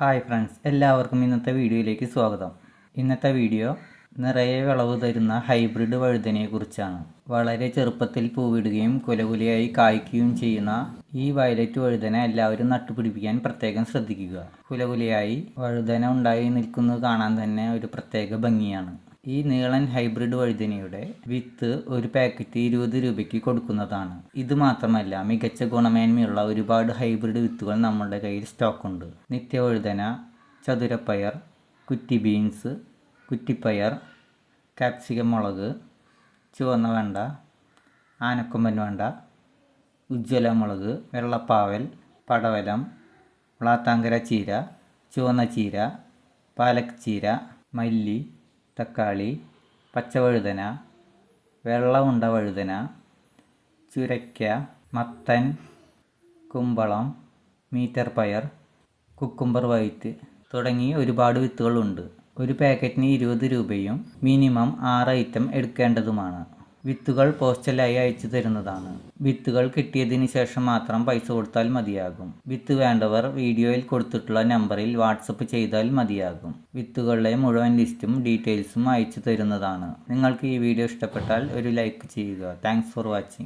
Hi friends എല്ലാവർക്കും ഇന്നത്തെ വീഡിയോയിലേക്ക് സ്വാഗതം. ഇന്നത്തെ വീഡിയോ നിറയെ വിളവ് തരുന്ന ഹൈബ്രിഡ് വഴുതനയെക്കുറിച്ചാണ്. വളരെ ചെറുപ്പത്തിൽ പൂവിടുകയും കുലകുലയായി കായ്ക്കുകയും ചെയ്യുന്ന ഈ വയലറ്റ് വഴുതന എല്ലാവരും നട്ടുപിടിപ്പിക്കാൻ പ്രത്യേകം ശ്രദ്ധിക്കുക. കുലകുലയായി വഴുതന ഉണ്ടായി നിൽക്കുന്നത് കാണാൻ തന്നെ ഒരു പ്രത്യേക ഭംഗിയാണ്. ഈ നീളൻ ഹൈബ്രിഡ് വഴുതനയുടെ വിത്ത് ഒരു പാക്കറ്റ് ഇരുപത് രൂപയ്ക്ക് കൊടുക്കുന്നതാണ്. ഇത് മാത്രമല്ല മികച്ച ഗുണമേന്മയുള്ള ഒരുപാട് ഹൈബ്രിഡ് വിത്തുകൾ നമ്മുടെ കയ്യിൽ സ്റ്റോക്കുണ്ട്. നിത്യവഴുതന ചതുരപ്പയർ കുറ്റി ബീൻസ് കുറ്റിപ്പയർ കാപ്സിക്കം മുളക് ചുവന്ന വെണ്ട ആനക്കൊമ്പൻ വെണ്ട ഉജ്ജ്വല മുളക് വെള്ളപ്പാവൽ പടവലം വളാത്താങ്കര ചീര ചുവന്ന ചീര പാലക് ചീര മല്ലി തക്കാളി പച്ചവഴുതന വെള്ളമുണ്ട വഴുതന ചുരയ്ക്ക മത്തൻ കുമ്പളം മീറ്റർ പയർ കുക്കുംബർ വൈറ്റ് തുടങ്ങി ഒരുപാട് വിത്തുകളുണ്ട്. ഒരു പാക്കറ്റിന് ഇരുപത് രൂപയും മിനിമം ആറ് ഐറ്റം എടുക്കേണ്ടതുമാണ്. വിത്തുകൾ പോസ്റ്റലായി അയച്ചു തരുന്നതാണ്. വിത്തുകൾ കിട്ടിയതിന് ശേഷം മാത്രം പൈസ കൊടുത്താൽ മതിയാകും. വിത്ത് വേണ്ടവർ വീഡിയോയിൽ കൊടുത്തിട്ടുള്ള നമ്പറിൽ വാട്സപ്പ് ചെയ്താൽ മതിയാകും. വിത്തുകളുടെ മുഴുവൻ ലിസ്റ്റും ഡീറ്റെയിൽസും അയച്ചു തരുന്നതാണ്. നിങ്ങൾക്ക് ഈ വീഡിയോ ഇഷ്ടപ്പെട്ടാൽ ഒരു ലൈക്ക് ചെയ്യുക. Thanks for watching.